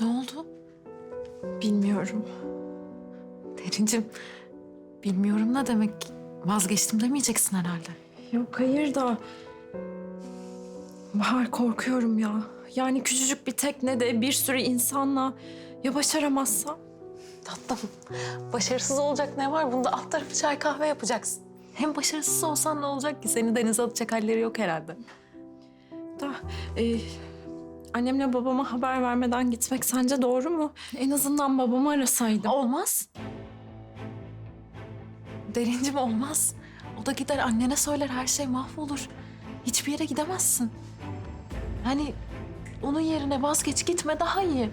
Ne oldu? Bilmiyorum. Derincim, bilmiyorum ne demek. Vazgeçtim demeyeceksin herhalde. Yok hayır da... Bahar korkuyorum ya. Yani küçücük bir teknede bir sürü insanla ya başaramazsam? Tatlım, başarısız olacak ne var? Bunda alt tarafı çay kahve yapacaksın. Hem başarısız olsan ne olacak ki? Seni denize atacak halleri yok herhalde. Da e, annemle babama haber vermeden gitmek sence doğru mu? En azından babamı arasaydım. Olmaz. Derincim olmaz. O da gider annene söyler her şey mahvolur. Hiçbir yere gidemezsin. Yani onun yerine vazgeç gitme daha iyi.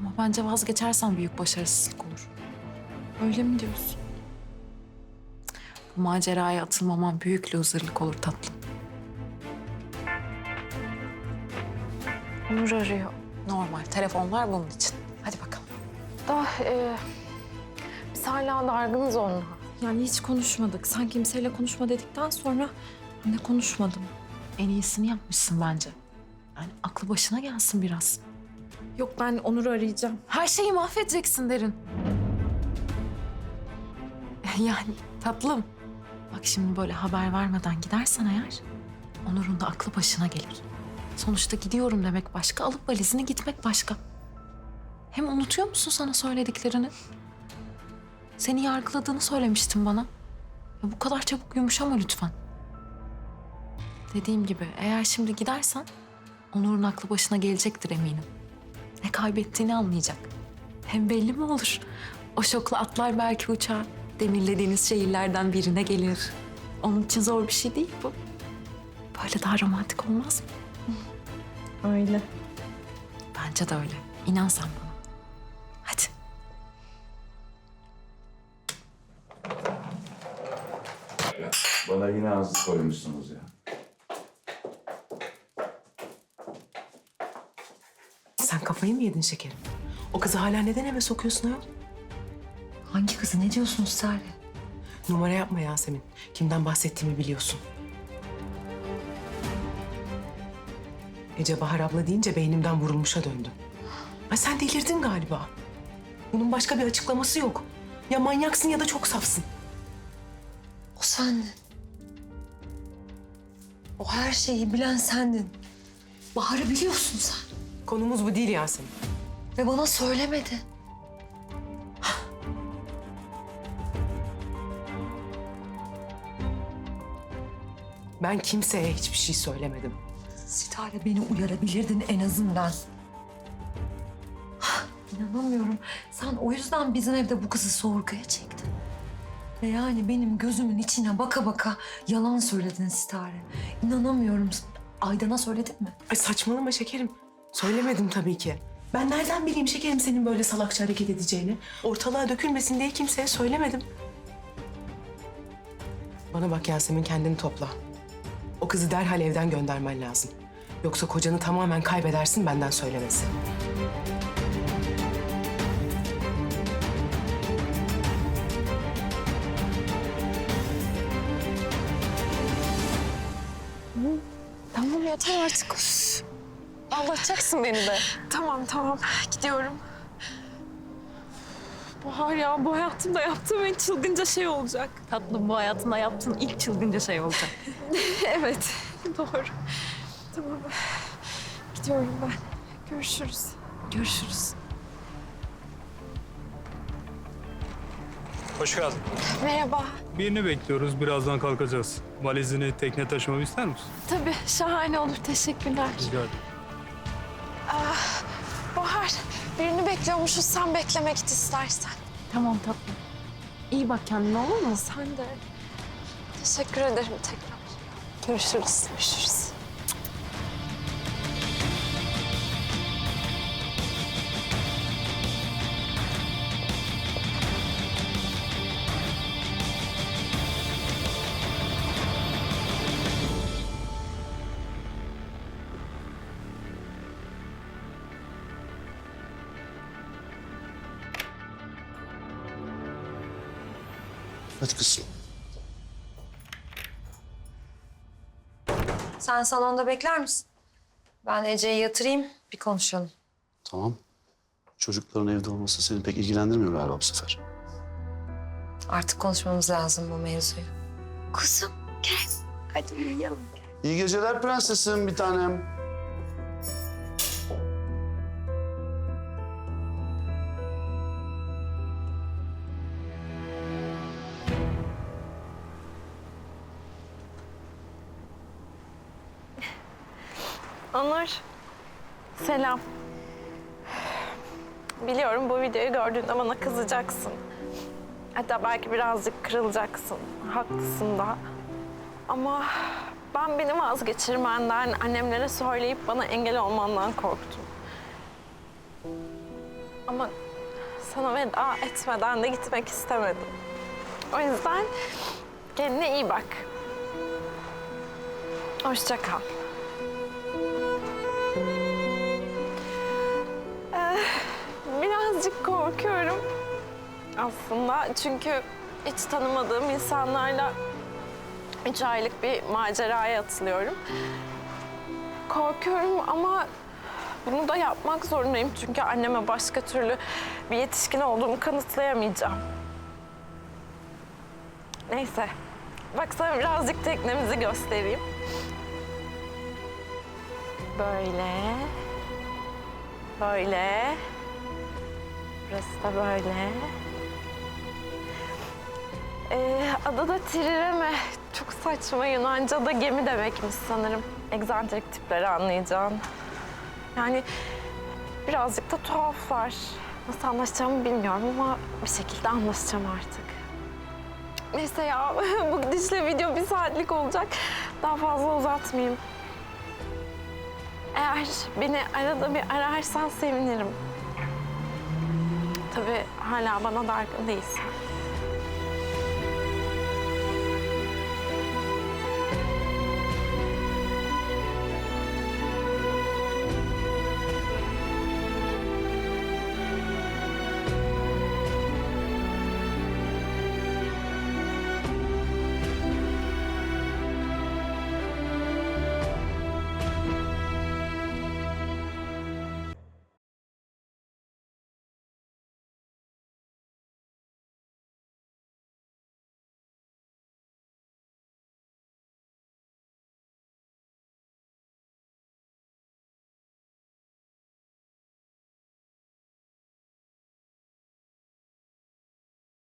Ama bence vazgeçersen büyük başarısızlık olur. Öyle mi diyorsun? Bu maceraya atılmaman büyük loserlık olur tatlım. Onur arıyor. Normal. Telefon var bunun için. Hadi bakalım. Da e, biz hala dargınız onunla. Yani hiç konuşmadık. Sen kimseyle konuşma dedikten sonra ben de konuşmadım. En iyisini yapmışsın bence. Yani aklı başına gelsin biraz. Yok ben Onur'u arayacağım. Her şeyi mahvedeceksin derin. Yani tatlım. Bak şimdi böyle haber vermeden gidersen eğer... Onur'un da aklı başına gelir. Sonuçta gidiyorum demek başka, alıp valizini gitmek başka. Hem unutuyor musun sana söylediklerini? Seni yargıladığını söylemiştin bana. Ya bu kadar çabuk yumuşama lütfen. Dediğim gibi eğer şimdi gidersen Onur'un aklı başına gelecektir eminim. Ne kaybettiğini anlayacak. Hem belli mi olur? O şokla atlar belki uçağa. Demirlediğiniz şehirlerden birine gelir. Onun için zor bir şey değil bu. Böyle daha romantik olmaz mı? Öyle. Bence de öyle. İnan sen bana. Hadi. Bana yine azlık koymuşsunuz ya. Sen kafayı mı yedin şekerim? O kızı hala neden eve sokuyorsun ayol? Hangi kızı ne diyorsunuz Sare? Numara yapma Yasemin. Kimden bahsettiğimi biliyorsun. Ece Bahar abla deyince beynimden vurulmuşa döndüm. Ay sen delirdin galiba. Bunun başka bir açıklaması yok. Ya manyaksın ya da çok safsın. O sendin. O her şeyi bilen sendin. Bahar'ı biliyorsun sen. Konumuz bu değil Yasemin. Ve bana söylemedi. Ben kimseye hiçbir şey söylemedim. Sitare beni uyarabilirdin en azından. Hah, İnanamıyorum. Sen o yüzden bizim evde bu kızı sorguya çektin. Ve yani benim gözümün içine baka baka yalan söyledin Sitare. İnanamıyorum. Aydan'a söyledin mi? Ay saçmalama şekerim. Söylemedim tabii ki. Ben nereden bileyim şekerim senin böyle salakça hareket edeceğini? Ortalığa dökülmesin diye kimseye söylemedim. Bana bak Yasemin kendini topla. O kızı derhal evden göndermen lazım. Yoksa kocanı tamamen kaybedersin benden söylemesi. Tamam yeter artık. Ağlatacaksın beni de. Tamam tamam gidiyorum. Bahar ya bu hayatımda yaptığım en çılgınca şey olacak. Tatlım bu hayatında yaptığın ilk çılgınca şey olacak. evet doğru. Tamam gidiyorum ben. Görüşürüz. Görüşürüz. Hoş geldin. Merhaba. Birini bekliyoruz. Birazdan kalkacağız. Valizini tekne taşımamı ister misin? Tabii şahane olur teşekkürler. Rica ederim. Birini bekliyormuşuz sen bekleme git istersen. Tamam tatlım. İyi bak kendine olur mu? Sen de. Teşekkür ederim tekrar. Görüşürüz. Görüşürüz. Hadi kızım. Sen salonda bekler misin? Ben Ece'yi yatırayım, bir konuşalım. Tamam. Çocukların evde olması seni pek ilgilendirmiyor galiba bu sefer. Artık konuşmamız lazım bu mevzuyu. Kuzum gel. Hadi uyuyalım. İyi geceler prensesim bir tanem. Onur. Selam. Biliyorum bu videoyu gördüğünde bana kızacaksın. Hatta belki birazcık kırılacaksın. Haklısın da. Ama ben beni vazgeçirmenden, annemlere söyleyip bana engel olmandan korktum. Ama sana veda etmeden de gitmek istemedim. O yüzden kendine iyi bak. Hoşça kal. Birazcık korkuyorum aslında. Çünkü hiç tanımadığım insanlarla üç aylık bir maceraya atılıyorum. Korkuyorum ama bunu da yapmak zorundayım. Çünkü anneme başka türlü bir yetişkin olduğumu kanıtlayamayacağım. Neyse. Bak sana birazcık teknemizi göstereyim. Böyle. Böyle. Burası da böyle. Ee, adada Trireme. Çok saçma Yunanca'da gemi demekmiş sanırım. Egzantrik tipleri anlayacağın. Yani birazcık da tuhaflar. Nasıl anlaşacağımı bilmiyorum ama bir şekilde anlaşacağım artık. Neyse ya bu gidişle video bir saatlik olacak. Daha fazla uzatmayayım. Eğer beni arada bir ararsan sevinirim. Tabii hala bana dargın değilsin.